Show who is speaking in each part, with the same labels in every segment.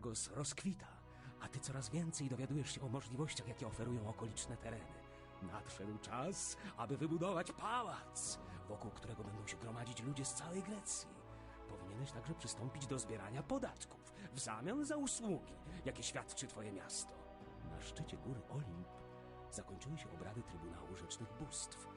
Speaker 1: Argos rozkwita, a ty coraz więcej dowiadujesz się o możliwościach, jakie oferują okoliczne tereny. Nadszedł czas, aby wybudować pałac, wokół którego będą się gromadzić ludzie z całej Grecji. Powinieneś także przystąpić do zbierania podatków w zamian za usługi, jakie świadczy twoje miasto. Na szczycie góry Olimp zakończyły się obrady Trybunału Rzecznych Bóstw.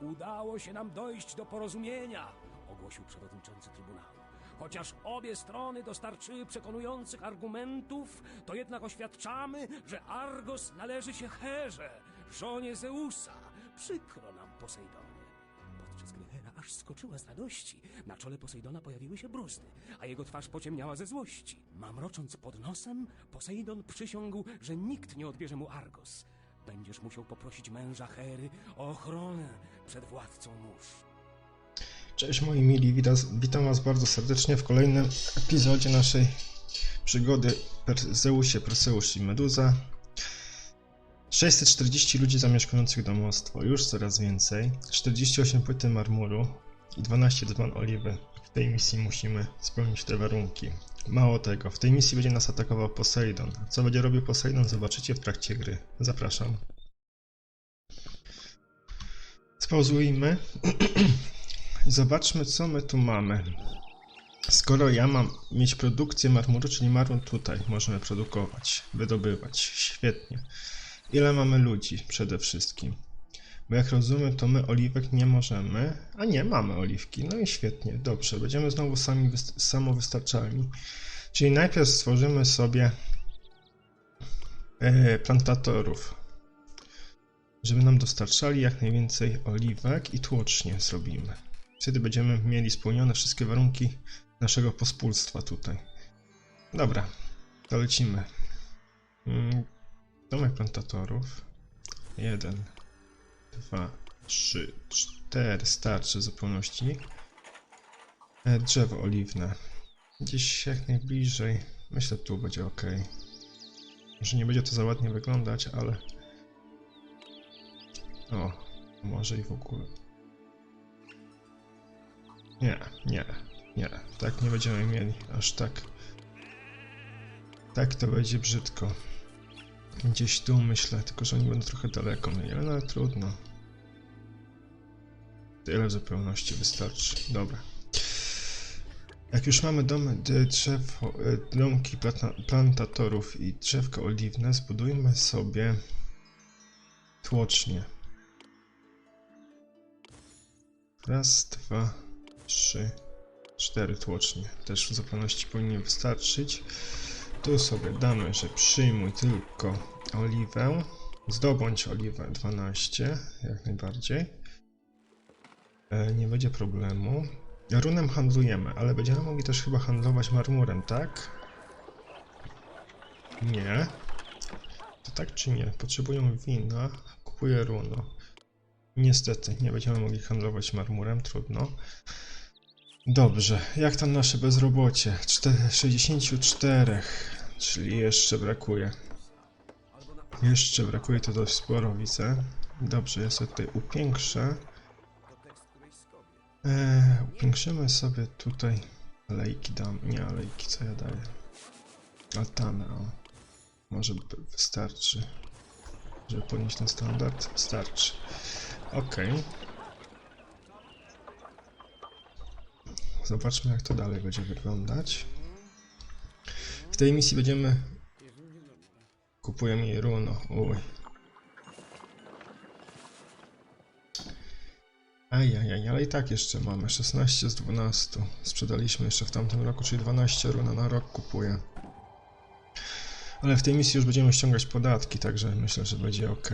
Speaker 1: Udało się nam dojść do porozumienia, ogłosił przewodniczący Trybunału. Chociaż obie strony dostarczyły przekonujących argumentów, to jednak oświadczamy, że Argos należy się Herze, żonie Zeusa. Przykro nam, Posejdonie. Podczas gdy Hera aż skoczyła z radości, na czole Posejdona pojawiły się bruzdy, a jego twarz pociemniała ze złości. Mamrocząc pod nosem, Posejdon przysiągł, że nikt nie odbierze mu Argos. Będziesz musiał poprosić męża Hery o ochronę przed władcą mórz.
Speaker 2: Cześć moi mili, witam, was bardzo serdecznie w kolejnym epizodzie naszej przygody per Zeusie, Perseusz i Meduza. 640 ludzi zamieszkujących domostwo, już coraz więcej, 48 płyty marmuru i 12 dzban oliwy. W tej misji musimy spełnić te warunki. Mało tego, w tej misji będzie nas atakował Poseidon. Co będzie robił Poseidon zobaczycie w trakcie gry. Zapraszam. Spauzujmy. Zobaczmy, co my tu mamy. Skoro ja mam mieć produkcję marmuru, czyli marmur tutaj możemy produkować, wydobywać. Świetnie. Ile mamy ludzi przede wszystkim? Bo jak rozumiem, to my oliwek nie możemy. A nie, mamy oliwki. No i świetnie, dobrze. Będziemy znowu sami wyst- samowystarczalni. Czyli najpierw stworzymy sobie e, plantatorów żeby nam dostarczali jak najwięcej oliwek i tłocznie zrobimy. Wtedy będziemy mieli spełnione wszystkie warunki naszego pospólstwa tutaj. Dobra, to lecimy. Mm, Domek plantatorów. Jeden, dwa, trzy, cztery. Starczy zupełności. E, Drzewo oliwne. Gdzieś jak najbliżej. Myślę, tu będzie ok. Może nie będzie to za ładnie wyglądać, ale o, może i w ogóle. Nie, nie, nie. Tak nie będziemy mieli. Aż tak. Tak to będzie brzydko. Gdzieś tu myślę, tylko że oni będą trochę daleko mieli, ale no, trudno. Tyle w zupełności wystarczy. Dobra. Jak już mamy domy, d- drzewo, e, domki plantatorów i drzewka oliwne, zbudujmy sobie tłocznie. Raz, dwa, trzy, cztery tłocznie. Też w zupełności powinien wystarczyć. Tu sobie damy, że przyjmuj tylko oliwę. Zdobądź oliwę 12, jak najbardziej. E, nie będzie problemu. Runem handlujemy, ale będziemy mogli też chyba handlować marmurem, tak? Nie. To tak czy nie? Potrzebują wina. Kupuję runo. Niestety, nie będziemy mogli handlować marmurem, trudno. Dobrze, jak tam nasze bezrobocie? Czte- 64, czyli jeszcze brakuje. Jeszcze brakuje to dość sporo, widzę. Dobrze, ja sobie tutaj upiększę. Eee, upiększymy sobie tutaj alejki dam. Nie alejki, co ja daję? Altanę, o. Może wystarczy. Żeby podnieść ten standard? Wystarczy. Okej. Zobaczmy, jak to dalej będzie wyglądać. W tej misji będziemy... Kupujemy jej runo. Uj. Ajajaj, ale i tak jeszcze mamy 16 z 12. Sprzedaliśmy jeszcze w tamtym roku, czyli 12 runa na rok kupuję. Ale w tej misji już będziemy ściągać podatki, także myślę, że będzie ok.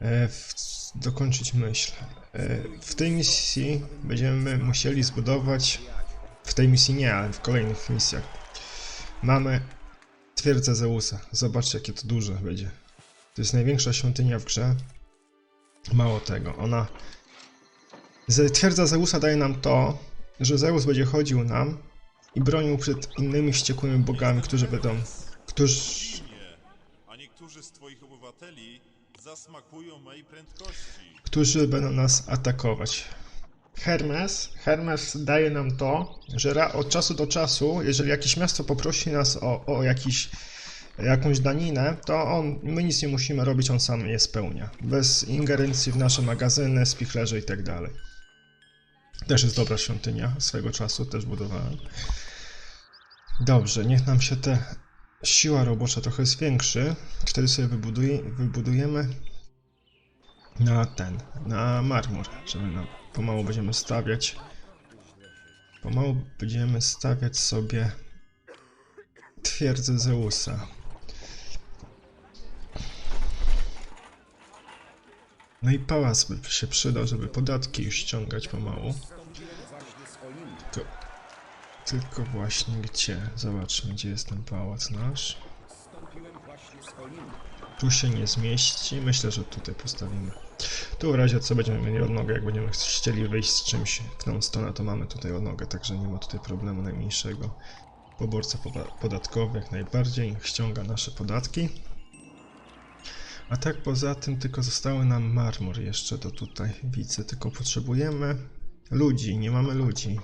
Speaker 2: E, w, dokończyć myśl. E, w tej misji będziemy musieli zbudować. W tej misji nie, ale w kolejnych misjach. Mamy twierdzę Zeusa. Zobaczcie, jakie to duże będzie. To jest największa świątynia w grze. Mało tego, ona. Twierdza Zeusa daje nam to, że Zeus będzie chodził nam i bronił przed innymi wściekłymi bogami, którzy będą. Którzy.
Speaker 3: A niektórzy z twoich obywateli zasmakują mej prędkości.
Speaker 2: którzy będą nas atakować. Hermes, Hermes daje nam to, że od czasu do czasu, jeżeli jakieś miasto poprosi nas o, o jakiś, jakąś daninę, to on, my nic nie musimy robić, on sam je spełnia. Bez ingerencji w nasze magazyny, spichlerze i tak. Też jest dobra świątynia, swego czasu też budowałem. Dobrze, niech nam się te siła robocza trochę zwiększy. Wtedy sobie wybuduje, wybudujemy na ten, na marmur, żeby nam pomału będziemy stawiać. Pomału będziemy stawiać sobie twierdzę Zeusa. No i pałac by się przydał, żeby podatki już ściągać pomału. Tylko, właśnie gdzie? Zobaczmy, gdzie jest ten pałac nasz. Tu się nie zmieści. Myślę, że tutaj postawimy. Tu w razie co będziemy mieli odnogę, jak będziemy chcieli wyjść z czymś w Knowstona, to mamy tutaj odnogę, także nie ma tutaj problemu najmniejszego. Poborca poda- podatkowy jak najbardziej ściąga nasze podatki. A tak poza tym tylko zostały nam marmur jeszcze do tutaj widzę, tylko potrzebujemy ludzi, nie mamy ludzi.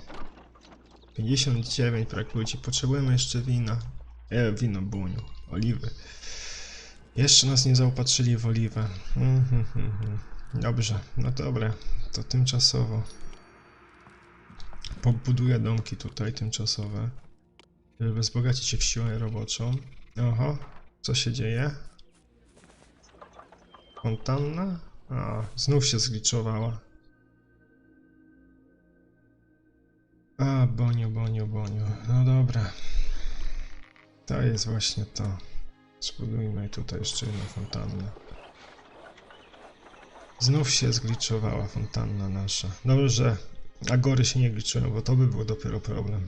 Speaker 2: 59 brak ludzi, potrzebujemy jeszcze wina. E, wino, buniu, oliwy. Jeszcze nas nie zaopatrzyli w oliwę. Mhm, mhm, mhm. Dobrze, no dobra, to tymczasowo. Pobuduję domki tutaj tymczasowe, żeby wzbogacić się w siłę roboczą. Oho, co się dzieje? Fontanna? A, znów się zgliczowała. A, boniu, boniu, boniu. No dobra. To jest właśnie to. Zbudujmy tutaj jeszcze jedną fontannę. Znów się zgliczowała fontanna nasza. Dobrze, że agory się nie gliczują, bo to by był dopiero problem.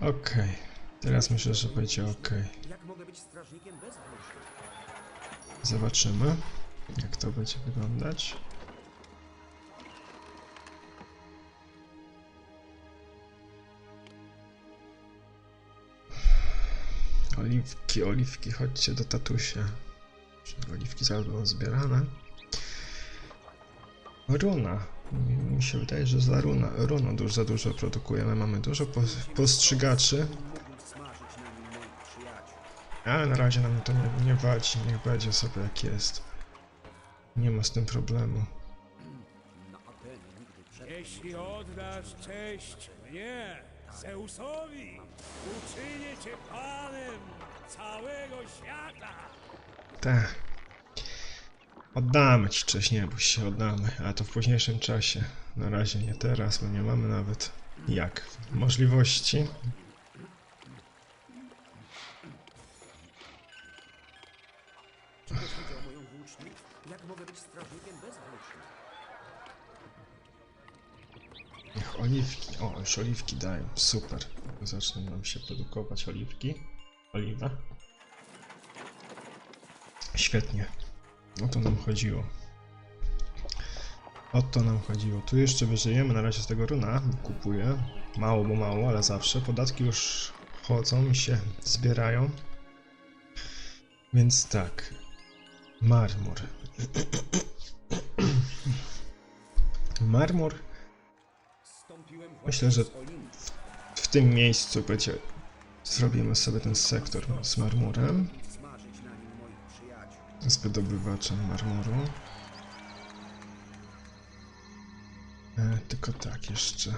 Speaker 2: Okej. Teraz myślę, że będzie ok. Zobaczymy, jak to będzie wyglądać. Oliwki, oliwki, chodźcie do tatusia. Oliwki zaraz będą zbierane. Runa. Mi- się wydaje, że za runa, runo dużo, za dużo produkujemy. Mamy dużo po, postrzygaczy. Ale na razie nam to nie, nie wadzi, niech będzie sobie jak jest. Nie ma z tym problemu.
Speaker 4: Jeśli oddasz cześć mnie, Zeusowi, uczynię cię panem całego świata.
Speaker 2: Tak. Oddamy ci cześć, nie bój się, oddamy, ale to w późniejszym czasie. Na razie nie teraz, bo nie mamy nawet jak możliwości.
Speaker 1: Czy ktoś widział moją włócznię? Jak mogę być strażnikiem bez włóczni?
Speaker 2: Niech oliwki, o już oliwki dają, super. Zaczną nam się produkować oliwki. Oliwa. Świetnie. O to nam chodziło. O to nam chodziło. Tu jeszcze wyżyjemy na razie z tego runa. Kupuję. Mało, bo mało, ale zawsze. Podatki już chodzą i się zbierają. Więc tak. Marmur. Marmur Myślę, że w tym miejscu będzie. Zrobimy sobie ten sektor z marmurem. Z wydobywaczem marmuru. E, tylko tak jeszcze.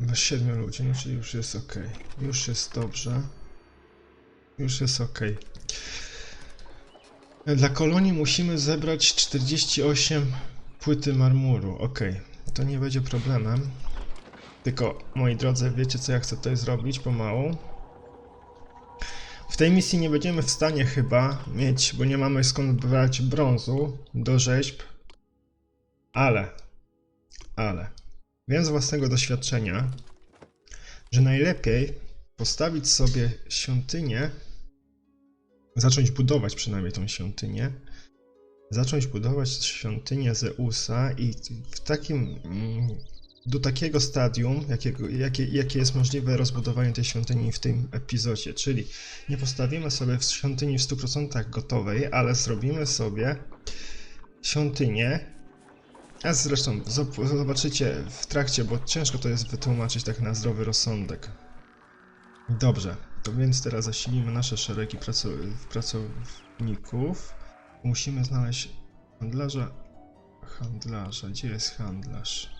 Speaker 2: Na siedmiu ludzi, no czyli już jest ok. Już jest dobrze. Już jest ok. E, Dla kolonii musimy zebrać 48 płyty marmuru. Ok, to nie będzie problemem. Tylko, moi drodzy, wiecie co ja chcę tutaj zrobić pomału? W tej misji nie będziemy w stanie chyba mieć, bo nie mamy skąd brać brązu do rzeźb. Ale, ale, wiem z własnego doświadczenia, że najlepiej postawić sobie świątynię, zacząć budować przynajmniej tą świątynię, zacząć budować świątynię Zeusa i w takim, mm, do takiego stadium, jakiego, jakie, jakie jest możliwe rozbudowanie tej świątyni w tym epizodzie, czyli nie postawimy sobie w świątyni w 100% gotowej, ale zrobimy sobie świątynię. A zresztą zobaczycie w trakcie, bo ciężko to jest wytłumaczyć tak na zdrowy rozsądek. Dobrze, to więc teraz zasilimy nasze szeregi praco- pracowników. Musimy znaleźć handlarza. Handlarza, gdzie jest handlarz?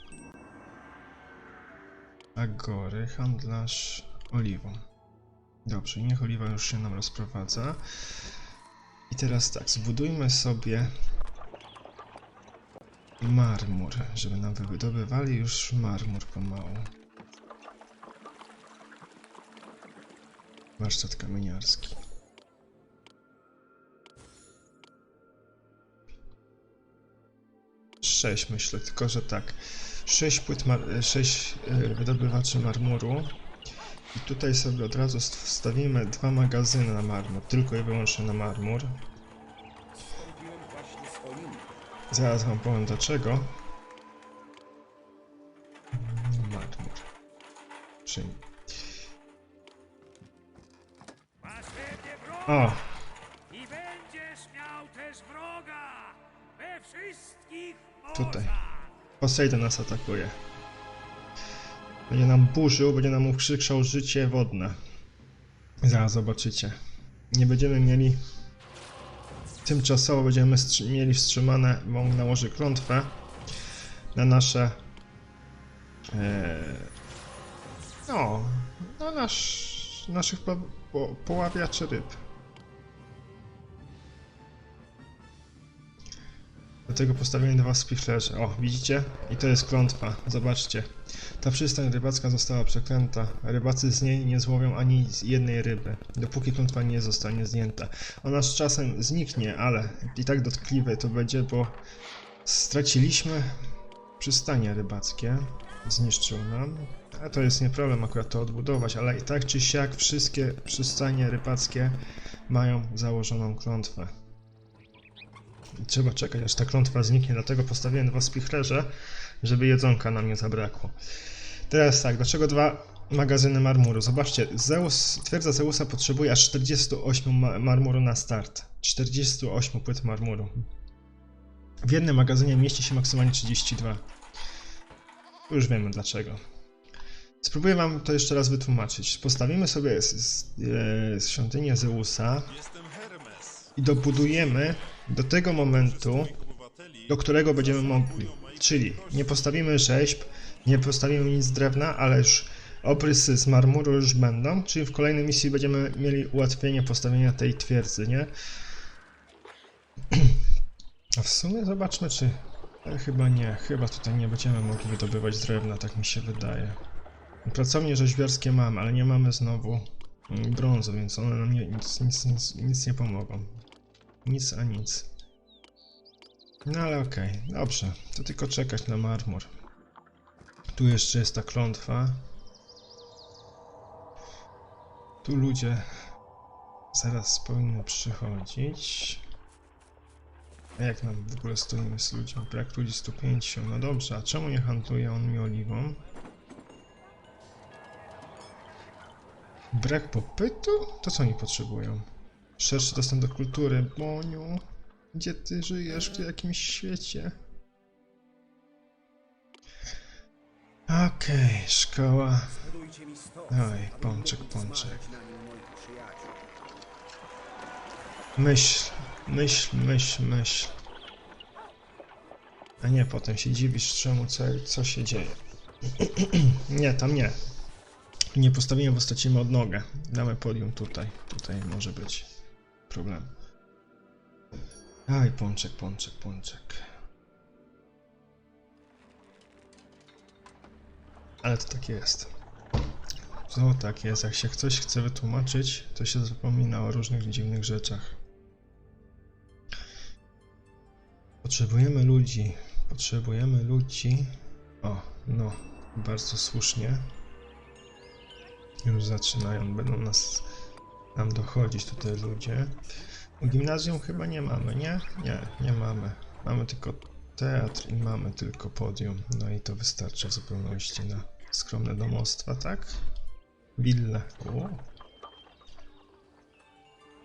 Speaker 2: Agory, handlarz oliwą. Dobrze, niech oliwa już się nam rozprowadza. I teraz tak, zbudujmy sobie marmur, żeby nam wydobywali już marmur pomału. Warsztat kamieniarski. Sześć myślę, tylko że tak. Sześć płyt, mar- sześć e, wydobywaczy marmuru. I tutaj sobie od razu st- wstawimy dwa magazyny na marmur, tylko i wyłącznie na marmur. Zaraz wam powiem dlaczego. Marmur. Przyjmij. O, Poseidon nas atakuje. Będzie nam burzył, będzie nam ukrzyczał życie wodne. Zaraz zobaczycie. Nie będziemy mieli... Tymczasowo będziemy mieli wstrzymane, bo on nałoży klątwę na nasze... E, no, na nasz, naszych po, po, poławiaczy ryb. Dlatego postawiłem dwa spichlerze. O, widzicie? I to jest klątwa. Zobaczcie. Ta przystań rybacka została przeklęta. Rybacy z niej nie złowią ani z jednej ryby, dopóki klątwa nie zostanie zdjęta. Ona z czasem zniknie, ale i tak dotkliwe to będzie, bo straciliśmy przystanie rybackie. Zniszczył nam. A to jest nie problem akurat to odbudować, ale i tak czy siak wszystkie przystanie rybackie mają założoną klątwę. Trzeba czekać, aż ta klątwa zniknie, dlatego postawiłem dwa spichlerze, żeby jedzonka nam nie zabrakło. Teraz tak, dlaczego dwa magazyny marmuru? Zobaczcie, Zeus, twierdza Zeusa potrzebuje aż 48 ma marmuru na start. 48 płyt marmuru. W jednym magazynie mieści się maksymalnie 32. Już wiemy dlaczego. Spróbuję wam to jeszcze raz wytłumaczyć. Postawimy sobie z, z, e, świątynię Zeusa i dobudujemy do tego momentu, do którego będziemy mogli. Czyli nie postawimy rzeźb, nie postawimy nic z drewna, ale już obrysy z marmuru już będą, czyli w kolejnej misji będziemy mieli ułatwienie postawienia tej twierdzy, nie? A w sumie zobaczmy, czy... Chyba nie, chyba tutaj nie będziemy mogli wydobywać drewna, tak mi się wydaje. Pracownie rzeźbiarskie mamy, ale nie mamy znowu mm, brązu, więc one nam nie, nic, nic, nic, nic nie pomogą. Nic a nic. No ale okej, dobrze. To tylko czekać na marmur. Tu jeszcze jest ta klątwa. Tu ludzie zaraz powinny przychodzić. A jak nam w ogóle stoimy z ludźmi? Brak ludzi 105. No dobrze, a czemu nie handluje on mi oliwą? Brak popytu? To co oni potrzebują? Szerszy dostęp do kultury. Boniu, gdzie ty żyjesz? W jakimś świecie? Okej, szkoła. Oj, pączek, pączek. Myśl, myśl, myśl, myśl. A nie, potem się dziwisz, czemu, co, co się dzieje. nie, tam nie. Nie postawimy, bo stracimy odnogę. Damy podium tutaj. Tutaj może być problem. Aj, pączek, pączek, pączek. Ale to tak jest. To tak jest. Jak się ktoś chce wytłumaczyć, to się zapomina o różnych dziwnych rzeczach. Potrzebujemy ludzi. Potrzebujemy ludzi. O, no, bardzo słusznie. Już zaczynają, będą nas nam dochodzić tutaj ludzie. Gimnazjum chyba nie mamy, nie? Nie, nie mamy. Mamy tylko teatr i mamy tylko podium. No i to wystarczy w zupełności na skromne domostwa, tak? Wille. O.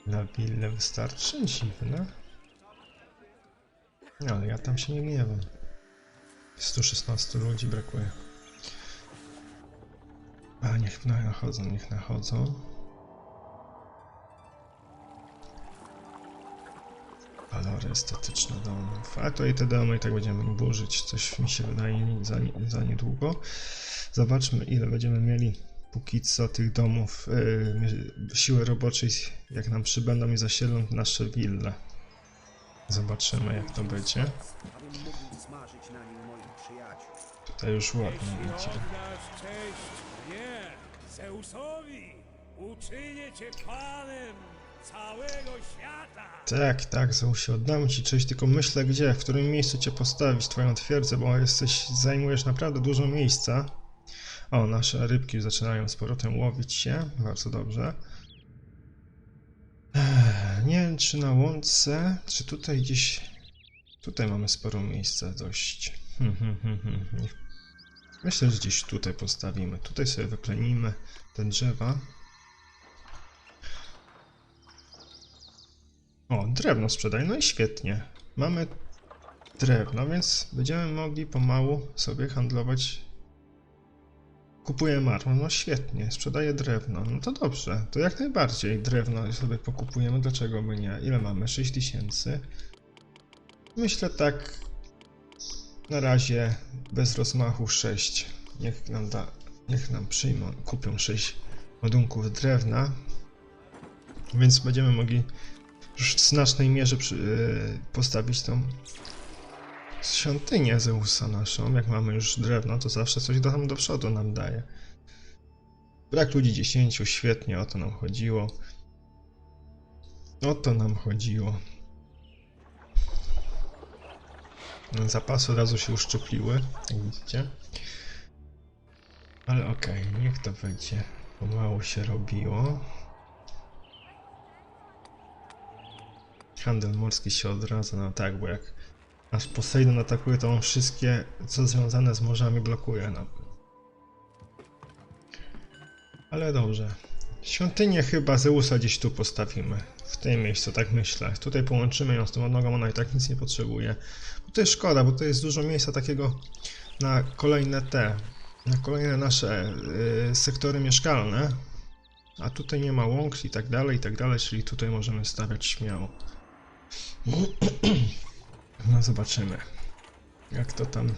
Speaker 2: Na willę wystarczy? Dziwne. No, ale ja tam się nie gniewam. 116 ludzi brakuje. A niech nachodzą, niech nachodzą. Walory estetyczne domów. A to i te domy i tak będziemy burzyć. Coś mi się wydaje za, nie- za niedługo. Zobaczmy ile będziemy mieli póki co tych domów, yy, siły roboczej, jak nam przybędą i zasiedlą nasze wille. Zobaczymy jak to będzie. Tutaj już ładnie idzie.
Speaker 4: Zeusowi, uczynię cię panem.
Speaker 2: Tak, tak, Zeusie, oddam ci cześć, tylko myślę gdzie, w którym miejscu cię postawić, twoją twierdzę, bo jesteś, zajmujesz naprawdę dużo miejsca. O, nasze rybki zaczynają z powrotem łowić się, bardzo dobrze. Nie wiem, czy na łące, czy tutaj gdzieś... Tutaj mamy sporo miejsca dość. Hmm, hmm, hmm. Myślę, że gdzieś tutaj postawimy. Tutaj sobie wyplenimy te drzewa. O, drewno sprzedaj, no i świetnie. Mamy drewno, więc będziemy mogli pomału sobie handlować. Kupuję marmur, no świetnie, sprzedaję drewno, no to dobrze, to jak najbardziej drewno sobie pokupujemy, dlaczego by nie? Ile mamy? 6000. Myślę tak na razie bez rozmachu 6. Niech nam da, niech nam przyjmą, kupią 6 ładunków drewna, więc będziemy mogli już w znacznej mierze przy, yy, postawić tą świątynię Zeusa naszą. Jak mamy już drewno, to zawsze coś do, tam do przodu nam daje. Brak ludzi 10, świetnie, o to nam chodziło. O to nam chodziło. Zapasy od razu się uszczupliły, jak widzicie. Ale okej, niech to będzie. Pomału się robiło. Handel morski się odradza, no tak, bo jak nasz Poseidon atakuje, to on wszystkie, co związane z morzami, blokuje nam. Ale dobrze. Świątynię chyba Zeusa gdzieś tu postawimy. W tym miejscu, tak myślę. Tutaj połączymy ją z tą odnogą, ona i tak nic nie potrzebuje. Bo to jest szkoda, bo to jest dużo miejsca takiego na kolejne te, na kolejne nasze y, sektory mieszkalne. A tutaj nie ma łąk i tak dalej, i tak dalej, czyli tutaj możemy stawiać śmiało. No zobaczymy. Jak to tam.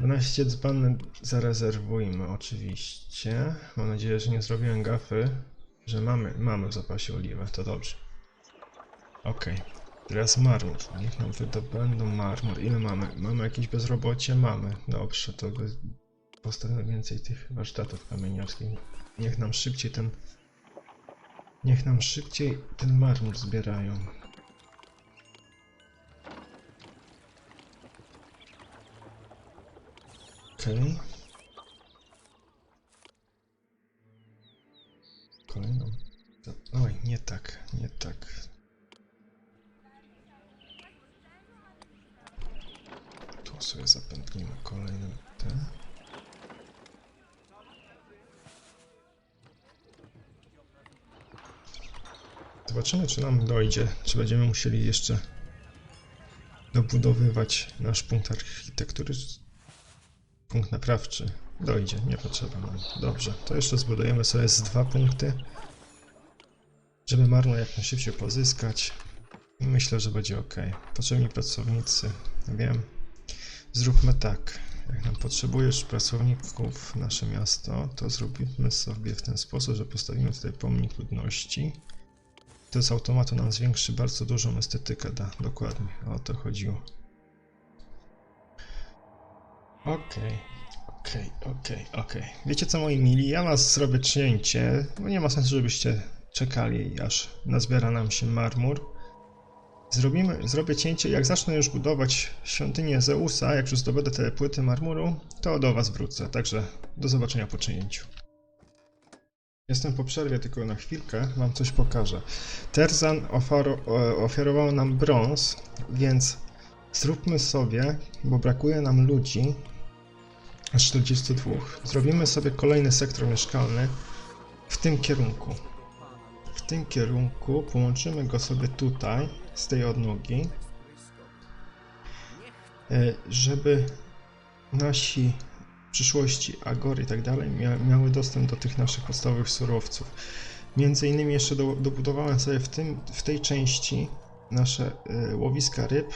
Speaker 2: 12 dzbany zarezerwujmy oczywiście. Mam nadzieję, że nie zrobiłem gafy. Że mamy, mamy w zapasie oliwę, to dobrze. Okej. Teraz marmur. Niech nam wydobędą marmur. Ile mamy? Mamy jakieś bezrobocie? Mamy. Dobrze, to by- postawimy więcej tych warsztatów kamieniarskich. Niech nam szybciej ten... Niech nam szybciej ten marmur zbierają. Okej. Kolejną. to- Oj, nie tak, nie tak. Tu sobie zapętlimy kolejne te. Zobaczymy, czy nam dojdzie, czy będziemy musieli jeszcze dobudowywać nasz punkt architektury, punkt naprawczy. Dojdzie, nie potrzeba nam. Dobrze, to jeszcze zbudujemy sobie z dwa punkty, żeby marno jak najszybciej pozyskać. I myślę, że będzie ok. Potrzebni pracownicy, wiem. Zróbmy tak. Jak nam potrzebujesz pracowników nasze miasto, to zrobimy sobie w ten sposób, że postawimy tutaj pomnik ludności. To z automatu nam zwiększy bardzo dużą estetykę, da, dokładnie, o to chodziło. Okej, okej, okej, okej. Wiecie co moi mili, ja was zrobię cięcie, bo nie ma sensu, żebyście czekali, aż nazbiera nam się marmur. Zrobimy, zrobię cięcie, jak zacznę już budować świątynię Zeusa, jak już zdobędę te płyty marmuru, to do was wrócę, także do zobaczenia po cięciu. Jestem po przerwie tylko na chwilkę, wam coś pokażę. Terzan o- ofiarował nam brąz, więc zróbmy sobie, bo brakuje nam ludzi, aż 42. Zrobimy sobie kolejny sektor mieszkalny w tym kierunku. W tym kierunku połączymy go sobie tutaj z tej odnogi e, żeby nasi przyszłości Agory i tak dalej mia miały dostęp do tych naszych podstawowych surowców. Między innymi jeszcze do, dobudowałem sobie w, tym, w tej części nasze e, łowiska ryb,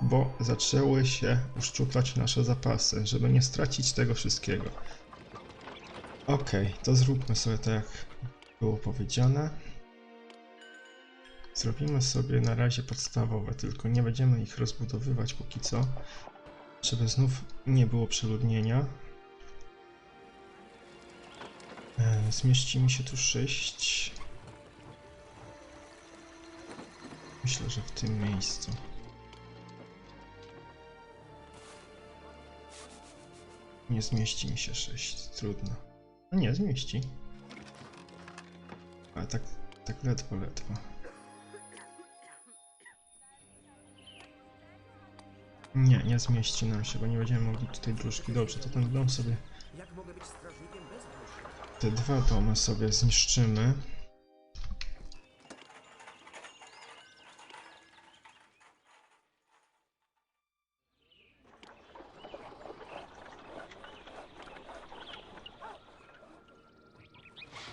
Speaker 2: bo zaczęły się uszczuplać nasze zapasy, żeby nie stracić tego wszystkiego. Okej, to zróbmy sobie tak, jak było powiedziane. Zrobimy sobie na razie podstawowe, tylko nie będziemy ich rozbudowywać póki co, żeby znów nie było przeludnienia. E, Zmieści mi się tu 6. Myślę, że w tym miejscu. Nie zmieści mi się 6, trudno. No nie, zmieści. Ale tak, tak ledwo, ledwo. Nie, nie zmieści nam się, bo nie będziemy mogli tutaj dróżki. Dobrze, to ten dom sobie, te dwa domy sobie zniszczymy.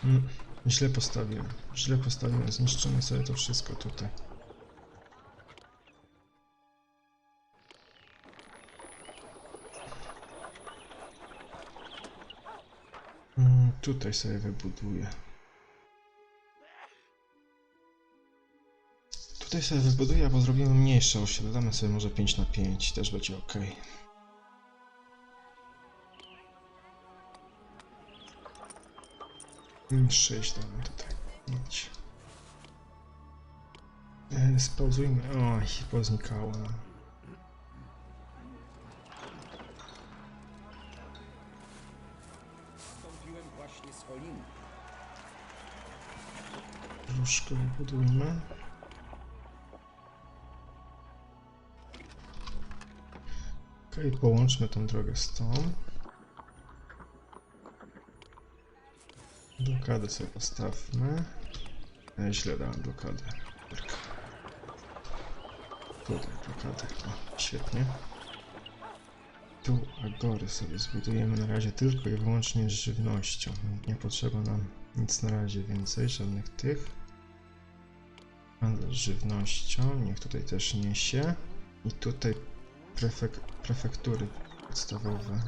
Speaker 2: Mm, źle postawiłem. Źle postawiłem. Zniszczymy sobie to wszystko tutaj. Tutaj sobie wybuduję. Tutaj sobie wybuduję, bo zrobimy mniejsze osiedle. Damy sobie może 5 na 5, też będzie ok. 6 damy tutaj. 5. E, Spauzujmy. Oj, poznikało nam.
Speaker 5: Właśnie z Olimpu.
Speaker 2: Różkę wybudujmy. Okej, połączmy tą drogę z tą. Blokadę sobie postawmy. E, źle dałem blokadę. Tutaj blokadę. O, świetnie. Tu agory sobie zbudujemy na razie tylko i wyłącznie z żywnością. Nie potrzeba nam nic na razie więcej, żadnych tych. Handel z żywnością, niech tutaj też niesie. I tutaj prefek prefektury podstawowe.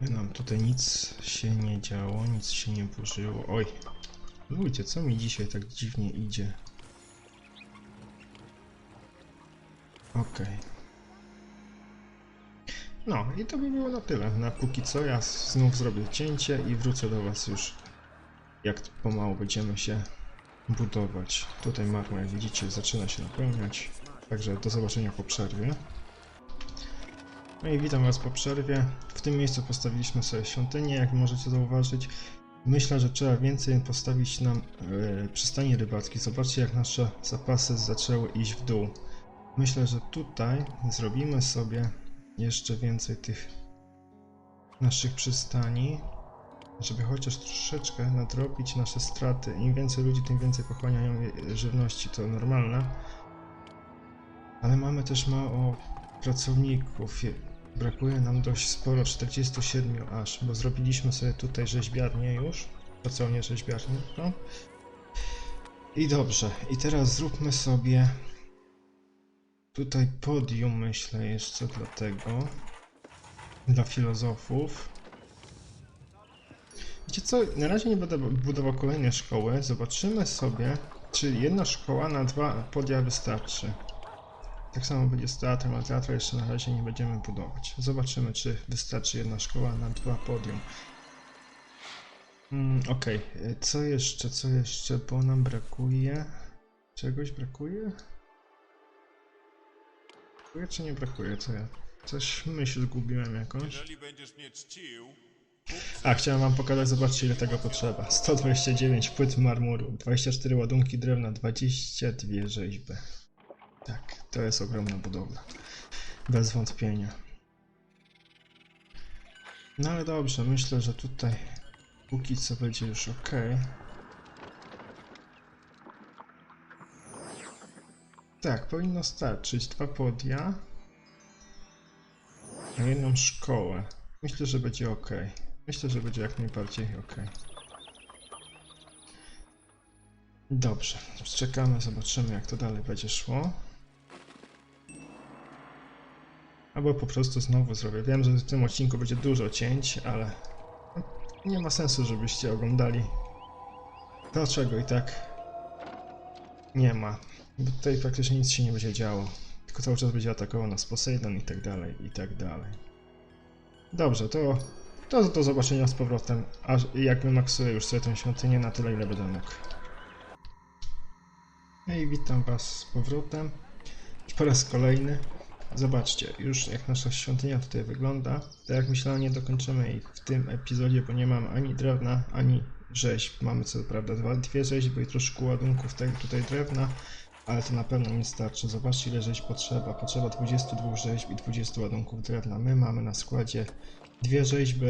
Speaker 2: Nam tutaj nic się nie działo, nic się nie burzyło. Oj, ludzie, co mi dzisiaj tak dziwnie idzie? Okej. No i to by było na tyle. Na póki co ja znów zrobię cięcie i wrócę do Was już jak pomału będziemy się budować. Tutaj marmur, jak widzicie, zaczyna się napełniać. Także do zobaczenia po przerwie. No i witam Was po przerwie. W tym miejscu postawiliśmy sobie świątynię, jak możecie zauważyć. Myślę, że trzeba więcej postawić nam e, przystani rybackiej. Zobaczcie, jak nasze zapasy zaczęły iść w dół. Myślę, że tutaj zrobimy sobie jeszcze więcej tych naszych przystani, żeby chociaż troszeczkę nadrobić nasze straty. Im więcej ludzi, tym więcej pochłaniają żywności, to normalne. Ale mamy też mało pracowników. Je- Brakuje nam dość sporo, 47 aż, bo zrobiliśmy sobie tutaj rzeźbiarnię już. Pracownię rzeźbiarnię, no. I dobrze, i teraz zróbmy sobie tutaj podium, myślę, jeszcze dla tego. Dla filozofów. Wiecie co, na razie nie będę budował kolejnej szkoły. Zobaczymy sobie, czy jedna szkoła na dwa podia wystarczy. Tak samo będzie z teatrem, ale teatra jeszcze na razie nie będziemy budować. Zobaczymy, czy wystarczy jedna szkoła na dwa podium. Mm, Okej, y, co jeszcze, co jeszcze, bo nam brakuje... Czegoś brakuje? Brakuje czy nie brakuje, co ja... Coś myśl zgubiłem jakąś.
Speaker 3: Jeżeli będziesz mnie czcił,
Speaker 2: A, chciałem wam pokazać, zobaczcie ile tego potrzeba. 129 płyt marmuru, 24 ładunki drewna, 22 rzeźby. Tak, to jest ogromna budowla. Bez wątpienia. No ale dobrze, myślę, że tutaj póki co będzie już ok. Tak, powinno starczyć. Dwa podia. Na jedną szkołę. Myślę, że będzie ok. Myślę, że będzie jak najbardziej ok. Dobrze, czekamy, zobaczymy jak to dalej będzie szło. Albo po prostu znowu zrobię. Wiem, że w tym odcinku będzie dużo cięć, ale nie ma sensu, żebyście oglądali to, czego i tak nie ma. Bo tutaj praktycznie nic się nie będzie działo. Tylko cały czas będzie atakował nas Poseidon i tak dalej, i tak dalej. Dobrze, to, to do zobaczenia z powrotem, aż jak wymaksuję już sobie tę świątynię na tyle, ile będę mógł. No i witam was z powrotem. Po raz kolejny. Zobaczcie, już jak nasza świątynia tutaj wygląda. Tak jak myślałem, nie dokończymy jej w tym epizodzie, bo nie mam ani drewna, ani rzeźb. Mamy co prawda dwa, dwie rzeźby i troszkę ładunków tego tutaj drewna, ale to na pewno nie starczy. Zobaczcie ile rzeźb potrzeba. Potrzeba 22 rzeźb i 20 ładunków drewna. My mamy na składzie dwie rzeźby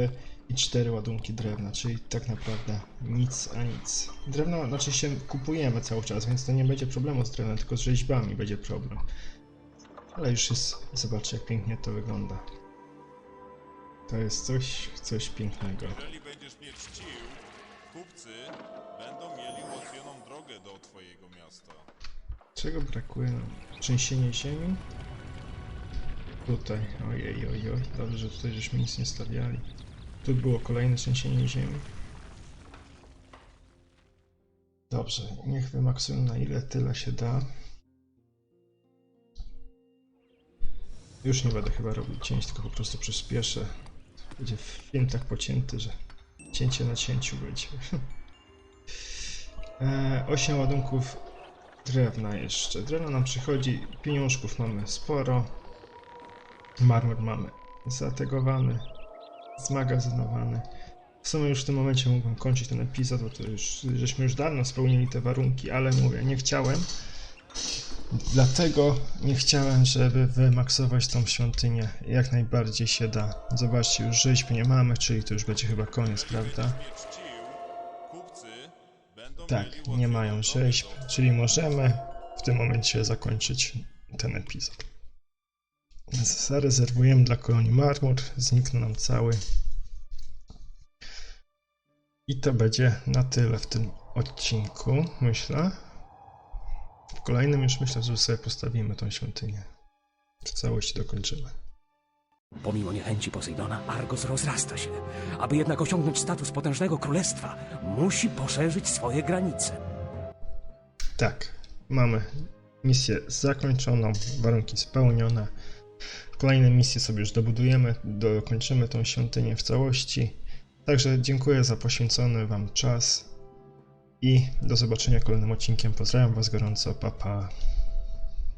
Speaker 2: i cztery ładunki drewna, czyli tak naprawdę nic a nic. Drewno, znaczy się kupujemy cały czas, więc to nie będzie problemu z drewnem, tylko z rzeźbami będzie problem. Ale już jest, zobaczcie jak pięknie to wygląda. To jest coś, coś pięknego.
Speaker 3: Jeżeli będziesz mnie czcił, kupcy będą mieli ułatwioną drogę do twojego miasta.
Speaker 2: Czego brakuje nam? Trzęsienie ziemi? Tutaj, ojej, ojej, oj. dobrze, że tutaj żeśmy nic nie stawiali. Tu było kolejne trzęsienie ziemi. Dobrze, niech wymaksują na ile tyle się da. Już nie będę chyba robił cięć, tylko po prostu przyspieszę. Będzie film tak pocięty, że cięcie na cięciu będzie. e, 8 ładunków drewna jeszcze. Drewno nam przychodzi, pieniążków mamy sporo. Marmur mamy zategowany, zmagazynowany. W sumie już w tym momencie mógłbym kończyć ten epizod, bo to już, żeśmy już dawno spełnili te warunki, ale mówię, nie chciałem. Dlatego nie chciałem, żeby wymaksować tą świątynię jak najbardziej się da. Zobaczcie, już rzeźb nie mamy, czyli to już będzie chyba koniec, prawda?
Speaker 3: Mnie czcił, kupcy będą
Speaker 2: Tak, nie mają rzeźb, czyli możemy w tym momencie zakończyć ten epizod. Zarezerwujemy dla kolonii marmur, zniknął nam cały. I to będzie na tyle w tym odcinku, myślę. W kolejnym już myślę, że sobie postawimy tą świątynię. W całości dokończymy.
Speaker 1: Pomimo niechęci Posejdona, Argos rozrasta się. Aby jednak osiągnąć status potężnego królestwa, musi poszerzyć swoje granice.
Speaker 2: Tak, mamy misję zakończoną, warunki spełnione. Kolejne misje sobie już dobudujemy, dokończymy tą świątynię w całości. Także dziękuję za poświęcony Wam czas i do zobaczenia kolejnym odcinkiem. Pozdrawiam Was gorąco, pa pa.